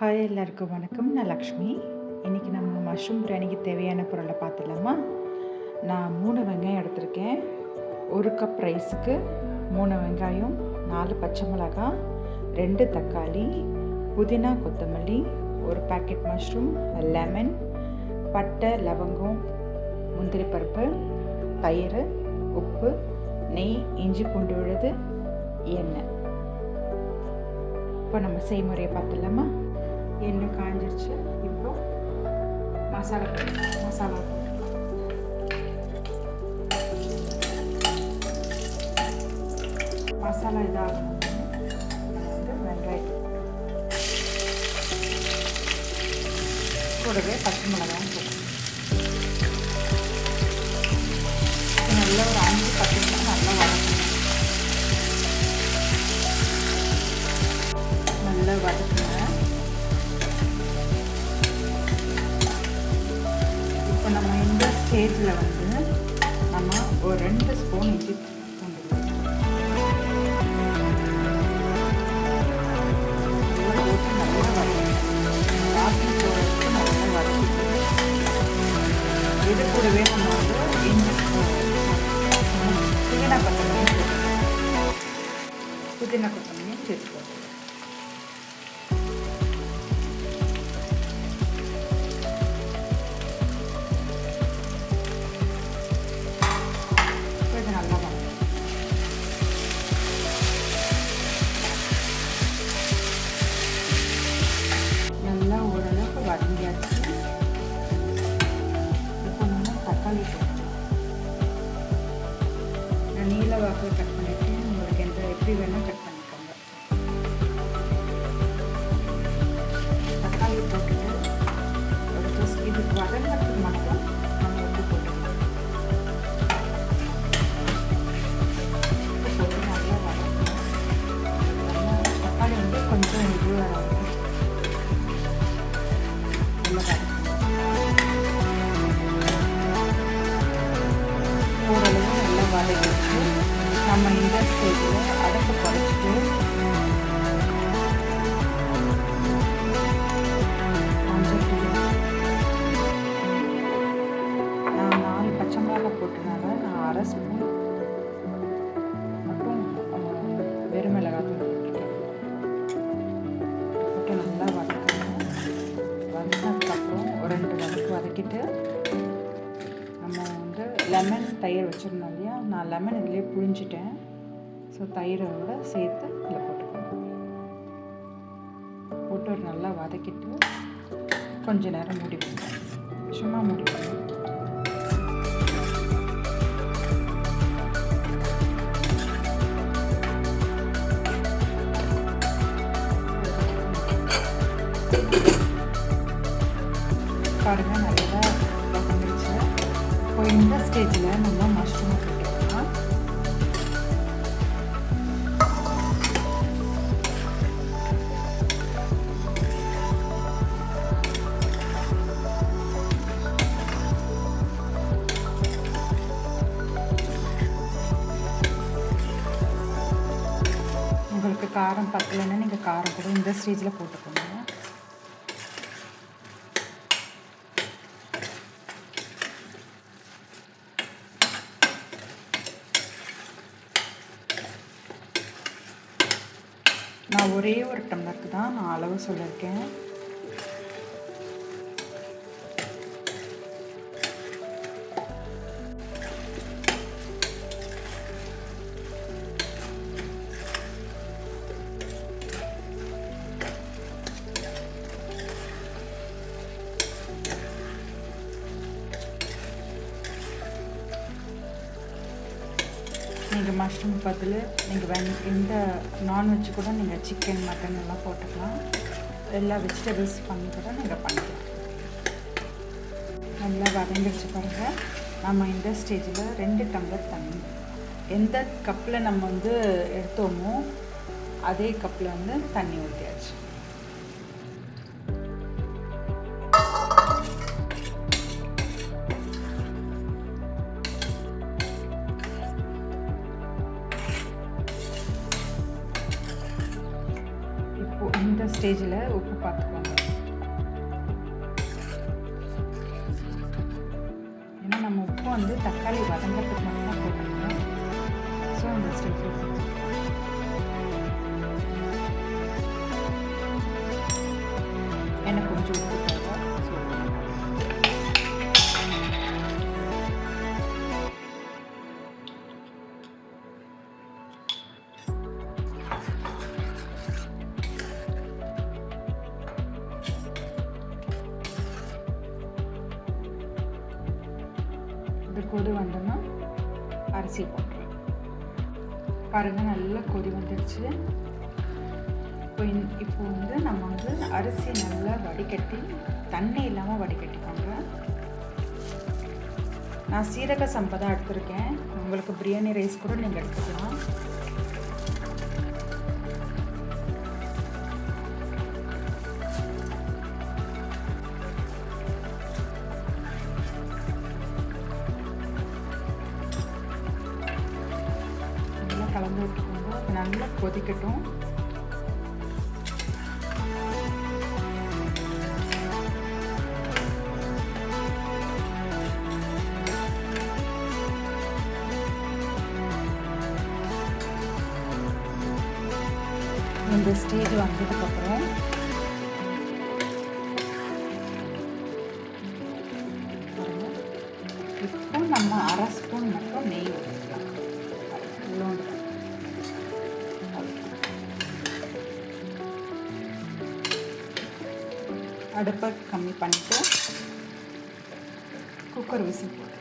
Hi எல்லாருக்கும் வணக்கம். நான் லக்ஷ்மி. இன்றைக்கி நம்ம மஷ்ரூம் பிரியாணிக்கு தேவையான பொருளை பார்த்துடலாமா? நான் மூணு வெங்காயம் எடுத்திருக்கேன். ஒரு கப் ரைஸுக்கு மூணு வெங்காயம் நாலு பச்சை மிளகாய் ரெண்டு தக்காளி புதினா கொத்தமல்லி ஒரு பேக்கெட் மஷ்ரூம் லெமன் பட்டை லவங்கம் முந்திரி பருப்பு தயிர் உப்பு நெய் இஞ்சி பூண்டு விழுது எண்ணெய். இப்போ நம்ம செய்முறையை பார்த்துடலாமா? எண்ணெய் காஞ்சிருச்சு இப்போ மசாலா போட்டுக்கலாம். மசாலா போட்டுக்கலாம். மசாலா இதாகணும் வந்து வெங்காயம் கூடவே பச்சை மிளகாயும் போட்டுக்கணும் நல்லா ஒரு அஞ்சு ஸ்டேஜில் வந்து நம்ம ஒரு ரெண்டு ஸ்பூன் இஞ்சி இது கூடவே நம்ம வந்து இஞ்சி புதினா கொத்தமல்லி புதினா கொத்தமல்லியும் சேர்த்து நான் நீல வாக்கில் கட் பண்ணியிருக்கேன் உங்களுக்கு எந்த எப்படி வேணால் கட் பண்ணிக்கோங்க தக்காளி போட்டுட்டு ஒரு ஜஸ்ட் இதுக்கு வதங்கிறதுக்கு மட்டும் நம்ம உப்பு போட்டுக்கலாம் உப்பு போட்டு நல்லா வதக்கணும் நல்லா தக்காளி வந்து கொஞ்சம் இது நல்லா வதக்கணும் ஓரளவு நல்லா வதக்கிட்டு நம்ம இந்த ஸ்டேஜில் அடுப்பு குறைச்சிட்டு நான் நாலு பச்சை மிளகா போட்டனால நான் அரை ஸ்பூன் மட்டும் வெறும் மிளகாய் போட்டு நல்லா வதக்கணும். வதக்கினதுக்கப்புறம் ரெண்டு வதக்கு வதக்கிட்டு நம்ம லெமன் தயிர் வச்சுருந்தோம் இல்லையா? நான் லெமன் இதிலே புழிஞ்சிட்டேன். ஸோ தயிரோட சேர்த்து இதில் போட்டுக்கணும் போட்டு ஒரு நல்லா வதக்கிட்டு கொஞ்ச நேரம் மூடி வைக்கணும் சும்மா மூடி வைக்கணும் பாருங்கள் நல்லா இந்த ஸ்டேஜில் நம்ம மஷ்ரூம் கட்டிக்கலாம் உங்களுக்கு காரம் பத்தலைன்னா நீங்கள் காரம் கூட இந்த ஸ்டேஜில் போட்டுக்கோங்க நான் ஒரே ஒரு டம்ளருக்கு தான் நான் அளவு சொல்லியிருக்கேன். நீங்கள் மஷ்ரூம் பதில் நீங்கள் வெங் எந்த நான்வெஜ் கூட நீங்கள் சிக்கன் மட்டன் எல்லாம் போட்டுக்கலாம். எல்லா வெஜிடபிள்ஸ் பண்ணி கூட நீங்கள் பண்ணிக்கலாம். நல்லா வதங்கிடுச்சு பாருங்கள் நம்ம இந்த ஸ்டேஜில் ரெண்டு டம்ளர் தண்ணி. எந்த கப்பில் நம்ம வந்து எடுத்தோமோ அதே கப்பில் வந்து தண்ணி ஊற்றியாச்சு வர ஸ்டேஜில் உப்பு பார்த்துக்கோங்க. ஏன்னா நம்ம உப்பு வந்து தக்காளி வதங்கிறதுக்கு மட்டும் போட்டுருக்கோம். ஸோ அந்த ஸ்டேஜில் இது கொதி வந்தோன்னா அரிசி போட்டுருவேன். பாருங்கள் நல்லா கொதி வந்துடுச்சு இப்போ இப்போ வந்து நம்ம வந்து அரிசி நல்லா வடிகட்டி தண்ணி இல்லாமல் வடிகட்டிக்கோங்க. நான் சீரக சம்பா தான் எடுத்திருக்கேன். உங்களுக்கு பிரியாணி ரைஸ் கூட நீங்கள் எடுத்துக்கலாம். நல்லா கொதிக்கட்டும். இந்த ஸ்டேஜ் வந்ததுக்கப்புறம் இப்போ நம்ம அரை ஸ்பூன் மட்டும் நெய் ஊற்றணும் அடுப்பை கம்மி பண்ணிட்டு குக்கர் விசில் போட்டு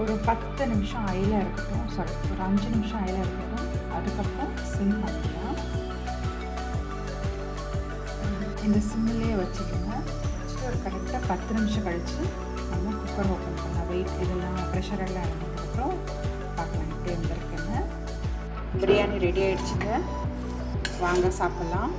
ஒரு பத்து நிமிஷம் அயில இருக்கட்டும் சாரி ஒரு அஞ்சு நிமிஷம் அயில இருக்கட்டும் அதுக்கப்புறம் சிம் பண்ணிக்கலாம். இந்த சிம்மிலே வச்சுக்கோங்க. வச்சுட்டு ஒரு கரெக்டாக பத்து நிமிஷம் கழித்து நம்ம குக்கர் ஓப்பன் பண்ணலாம் வெயிட் இதெல்லாம் ப்ரெஷர் எல்லாம் இறங்கினதுக்கப்புறம் பார்க்கலாம் எப்படி பிரியாணி ரெடி ஆகிடுச்சுங்க வாங்க சாப்பிட்லாம்